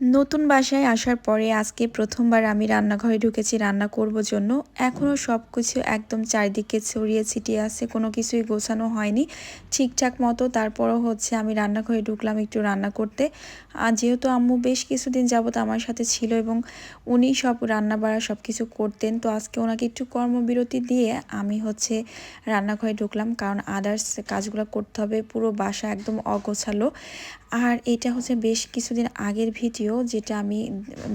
নতুন বাসায় আসার পরে আজকে প্রথমবার আমি রান্নাঘরে ঢুকেছি, রান্না করব জন্য। এখনও সব কিছু একদম চারিদিকে ছড়িয়ে ছিটিয়ে আছে, কোনো কিছুই গোছানো হয়নি। ঠিকঠাক মতো তারপরও হচ্ছে আমি রান্নাঘরে ঢুকলাম একটু রান্না করতে। আর যেহেতু আম্মু বেশ কিছুদিন যাবত আমার সাথে ছিল এবং উনি সব রান্না বাড়া সব কিছু করতেন, তো আজকে ওনাকে একটু কর্মবিরতি দিয়ে আমি হচ্ছে রান্নাঘরে ঢুকলাম। কারণ আদার্স কাজগুলো করতে হবে, পুরো বাসা একদম অগোছালো। আর এটা হচ্ছে বেশ কিছুদিন আগের ভিডিও যেটা আমি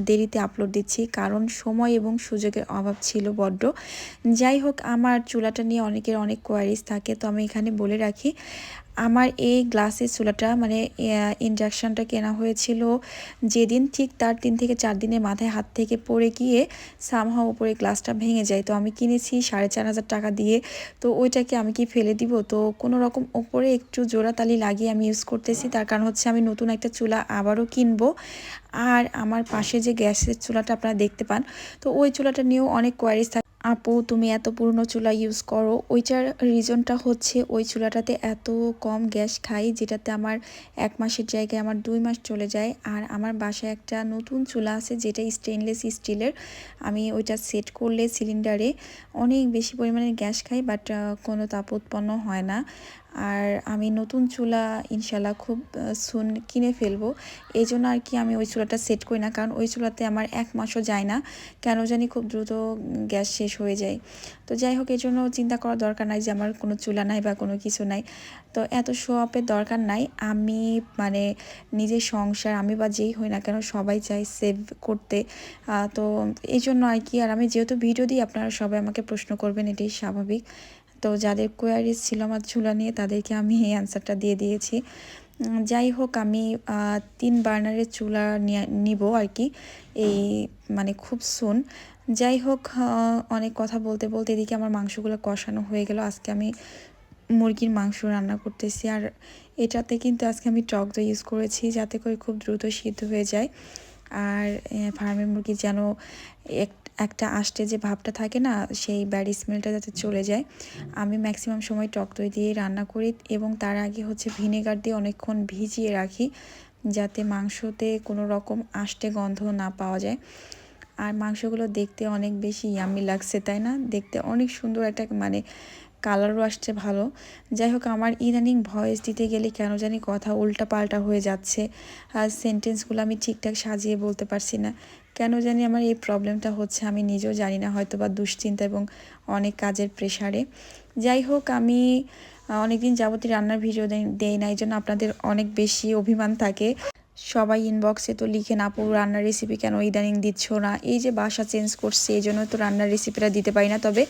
দেরিতে আপলোড দিচ্ছি, কারণ সময় এবং সুযোগের অভাব ছিল বড্ড। যাই হোক, আমার চুলাটা নিয়ে অনেকের অনেক কোয়ারিজ থাকে, তো আমি এখানে বলে রাখি আমার এই গ্লাসের চুলাটা মানে ইন্ডাকশানটা কেনা হয়েছিল যেদিন ঠিক তার তিন থেকে চার দিনের মাথায় হাত থেকে পড়ে গিয়ে সামহা উপরে গ্লাসটা ভেঙে যায়। তো আমি কিনেছি সাড়ে চার হাজার টাকা দিয়ে। তো ওইটাকে আমি কি ফেলে দিব? তো কোনো রকম ওপরে একটু জোড়াতালি লাগিয়ে আমি ইউজ করতেছি। তার কারণ হচ্ছে আমি নতুন একটা চুলা আবারও কিনবো। আর আমার পাশে যে গ্যাসের চুলাটা আপনারা দেখতে পান, তো ওই চুলাটা নিয়েও অনেক কোয়ারিজ থাকে আপু, তুমি এত পুরনো চুলা ইউজ করো। ওইটার রিজনটা হচ্ছে ওই চুলাটাতে এত কম গ্যাস খাই, যেটাতে আমার এক মাসের জায়গায় আমার দুই মাস চলে যায়। আর আমার বাসায় একটা নতুন চুলা আছে, যেটা স্টেনলেস স্টিলের আমি ওইটা সেট করলে সিলিন্ডারে অনেক বেশি পরিমাণে গ্যাস খাই বাট কোনো তাপ উৎপন্ন হয় না। আর আমি নতুন চুলা ইনশাল্লাহ খুব সুন কিনে ফেলব। এই জন্য আর কি আমি ওই চুলাটা সেট করি না, কারণ ওই চুলাতে আমার এক মাসও যায় না। কেন জানি খুব দ্রুত গ্যাস শেষ হয়ে যায়। তো যাই হোক, এই জন্য চিন্তা করার দরকার নাই যে আমার কোনো চুলা নাই বা কোনো কিছু নাই। তো এত শো আপের দরকার নাই। আমি মানে নিজের সংসার, আমি বা যেই হই না কেন সবাই চাই সেভ করতে। তো এই জন্য আর কি, আর আমি যেহেতু ভিডিও দিই, আপনারা সবাই আমাকে প্রশ্ন করবেন, এটাই স্বাভাবিক। তো যাদের কোয়ারিজ ছিল আমার চুলা নিয়ে তাদেরকে আমি এই অ্যান্সারটা দিয়ে দিয়েছি। যাই হোক, আমি তিন বার্নারের চুলা নিব আর কি, এই মানে খুব সুন যাই হোক অনেক কথা বলতে বলতে এদিকে আমার মাংসগুলো কষানো হয়ে গেল। আজকে আমি মুরগির মাংস রান্না করতেছি আর এটাতে কিন্তু আজকে আমি টক দই ইউজ করেছি যাতে করে খুব দ্রুত সিদ্ধ হয়ে যায়। আর ফার্মের মুরগি যেন এক একটা আষ্টে যে ভাবটা থাকে না, সেই ব্যাড স্মেলটা যাতে চলে যায়, আমি ম্যাক্সিমাম সময় টক দই দিয়ে রান্না করি এবং তার আগে হচ্ছে ভিনেগার দিয়ে অনেকক্ষণ ভিজিয়ে রাখি, যাতে মাংসতে কোনো রকম আষ্টে গন্ধ না পাওয়া যায়। আর মাংসগুলো দেখতে অনেক বেশি ইয়ামি লাগছে, তাই না? দেখতে অনেক সুন্দর একটা মানে কালারও আসছে ভালো। যাই হোক, আমার ইদানিং ভয়েস দিতে গেলে কেন জানি কথা উল্টা পাল্টা হয়ে যাচ্ছে আর সেন্টেন্সগুলো আমি ঠিকঠাক সাজিয়ে বলতে পারছি না। কেন জানি আমার এই প্রবলেমটা হচ্ছে, আমি নিজেও জানি না হয়তো বা দুশ্চিন্তা এবং অনেক কাজের প্রেশারে যাই হোক, আমি অনেকদিন যাবতীয় রান্নার ভিডিও দেই না এই জন্য আপনাদের অনেক বেশি অভিমান থাকে। সবাই ইনবক্সে তো লিখে না পুরো রান্নার রেসিপি কেন ইদানিং দিচ্ছ না? এই যে বাসা চেঞ্জ করছে, এই জন্য তো রান্নার রেসিপিটা দিতে পারি না। তবে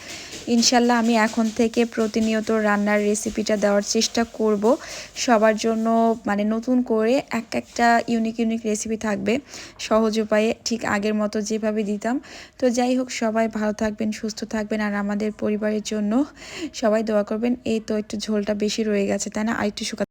ইনশাল্লাহ আমি এখন থেকে প্রতিনিয়ত রান্নার রেসিপিটা দেওয়ার চেষ্টা করব। সবার জন্য মানে নতুন করে এক একটা ইউনিক ইউনিক রেসিপি থাকবে। সহজ উপায়ে ঠিক আগের মতো যেভাবে দিতাম। তো যাই হোক, সবাই ভালো থাকবেন, সুস্থ থাকবেন আর আমাদের পরিবারের জন্য সবাই দোয়া করবেন। এই তো একটু ঝোলটা বেশি রয়ে গেছে, তাই না? আর একটু শুকা